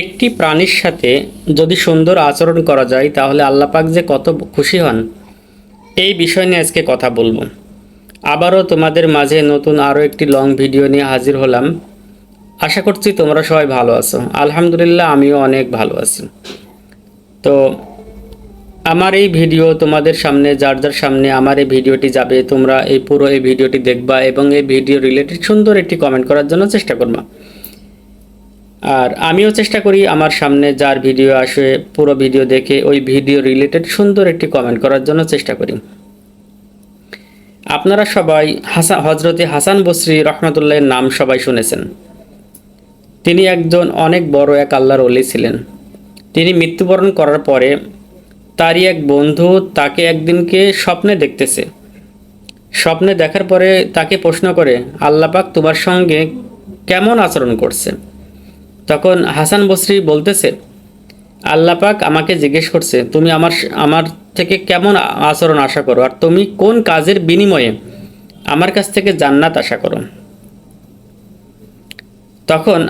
একটি প্রাণীর সাথে যদি সুন্দর আচরণ করা যায়, তাহলে আল্লাহ পাক যে কত খুশি হন, এই বিষয় নিয়ে আজকে কথা বলব। আবারও তোমাদের মাঝে নতুন আরও একটি লং ভিডিও নিয়ে হাজির হলাম। আশা করছি তোমরা সবাই ভালো আছো। আলহামদুলিল্লাহ, আমিও অনেক ভালো আছি। তো আমার এই ভিডিও তোমাদের সামনে, যার যার সামনে আমার এই ভিডিওটি যাবে, তোমরা এই পুরো এই ভিডিওটি দেখবা এবং এই ভিডিও রিলেটেড সুন্দর একটি কমেন্ট করার জন্য চেষ্টা করবা। আর আমিও চেষ্টা করি আমার সামনে যার ভিডিও আসে, পুরো ভিডিও দেখে ওই ভিডিও রিলেটেড সুন্দর একটি কমেন্ট করার জন্য চেষ্টা করি। আপনারা সবাই হাসান হজরতে হাসান বসরি রহমতুল্লাহের নাম সবাই শুনেছেন। তিনি একজন অনেক বড় এক আল্লাহর অলি ছিলেন। তিনি মৃত্যুবরণ করার পরে তারই এক বন্ধু তাকে একদিনকে স্বপ্নে দেখতেছে। স্বপ্নে দেখার পরে তাকে প্রশ্ন করে আল্লাপাক তোমার সঙ্গে কেমন আচরণ করছে তখন হাসান বসরি বলতেছে আল্লাপাক আমাকে জিজ্ঞেস করছে, তুমি আমার আমার থেকে কেমন আচরণ আশা করো? আর তুমি কোন কাজের বিনিময়ে আমার কাছ থেকে জান্নাত আশা করো? তখন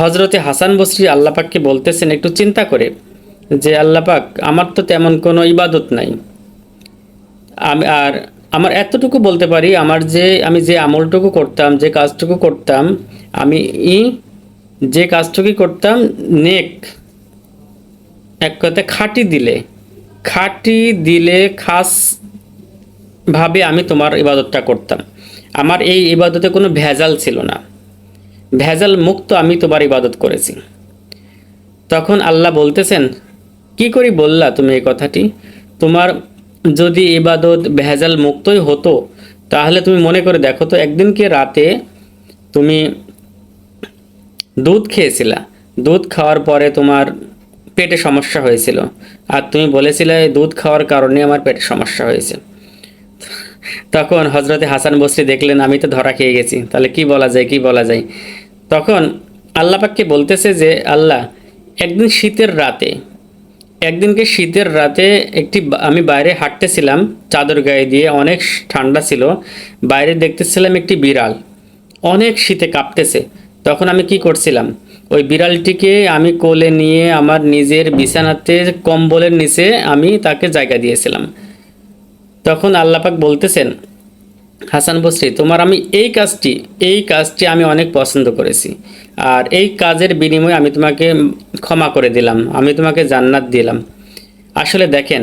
হজরতে হাসান বসরি আল্লাপাককে বলতেছেন, একটু চিন্তা করে যে আল্লাপাক আমার তো তেমন কোনো ইবাদত নাই। আমি, আর আমার এতটুকু বলতে পারি, আমার যে, আমি যে আমলটুকু করতাম, যে কাজটুকু করতাম, আমি ই যে কাজটুকুই করতাম, নেক, এক কথায় খাঁটি দিলে। খাঁটি দিলে খাস ভাবে আমি তোমার ইবাদতটা করতাম। আমার এই ইবাদতে কোনো ভেজাল ছিল না। ভেজাল মুক্ত আমি তোমার ইবাদত করেছি। তখন আল্লাহ বলতেছেন, কি করি বললা তুমি এই কথাটি? তোমার যদি ইবাদত ভেজাল মুক্তই হতো, তাহলে তুমি মনে করে দেখো তো, একদিনকে রাতে তুমি দুধ খেয়েছিলা। দুধ খাওয়ার পরে তোমার পেটে সমস্যা হয়েছিল। আর তুমি বলেছিলে দুধ খাওয়ার কারণে আমার পেটে সমস্যা হয়েছে। তখন হজরতে হাসান বসরি দেখলেন, আমি তো ধরা খেয়ে গেছি। তাহলে কি বলা যায়, কি বলা যায়? তখন আল্লাপাককে বলতেছে যে, আল্লাহ, একদিন শীতের রাতে, একদিনকে শীতের রাতে একটি আমি বাইরে হাঁটতেছিলাম, চাদর গায়ে দিয়ে অনেক ঠান্ডা ছিল, বাইরে দেখতেছিলাম একটি বিড়াল। অনেক শীতে কাঁপতেছে। তখন আমি কি করছিলাম? ওই বিড়ালটিকে আমি কোলে নিয়ে আমার নিজের বিছানাতে কম্বলের নিচে আমি তাকে জায়গা দিয়েছিলাম। তখন আল্লাপাক বলতেছেন, হাসান বসরি, তোমার আমি এই কাজটি এই কাজটি আমি অনেক পছন্দ করেছি। আর এই কাজের বিনিময়ে আমি তোমাকে ক্ষমা করে দিলাম, আমি তোমাকে জান্নাত দিলাম। আসলে দেখেন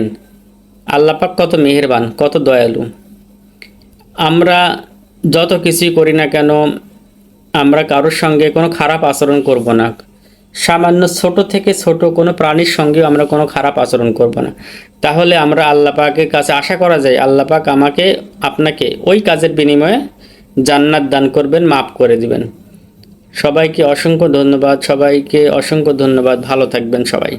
আল্লাপাক কত মেহেরবান, কত দয়ালু। আমরা যত কিছুই করি না কেন আমরা কারোর সঙ্গে কোনো খারাপ আচরণ করব না। সামান্য ছোট থেকে ছোট কোনো প্রাণীর সঙ্গেও আমরা কোনো খারাপ আচরণ করব না। তাহলে আমরা আল্লাহ পাকের কাছে আশা করা যায়, আল্লাহ পাক আমাকে, আপনাকে ওই কাজের বিনিময়ে জান্নাত দান করবেন, মাফ করে দিবেন। সবাইকে অসংখ্য ধন্যবাদ, সবাইকে অসংখ্য ধন্যবাদ, ভালো থাকবেন সবাই।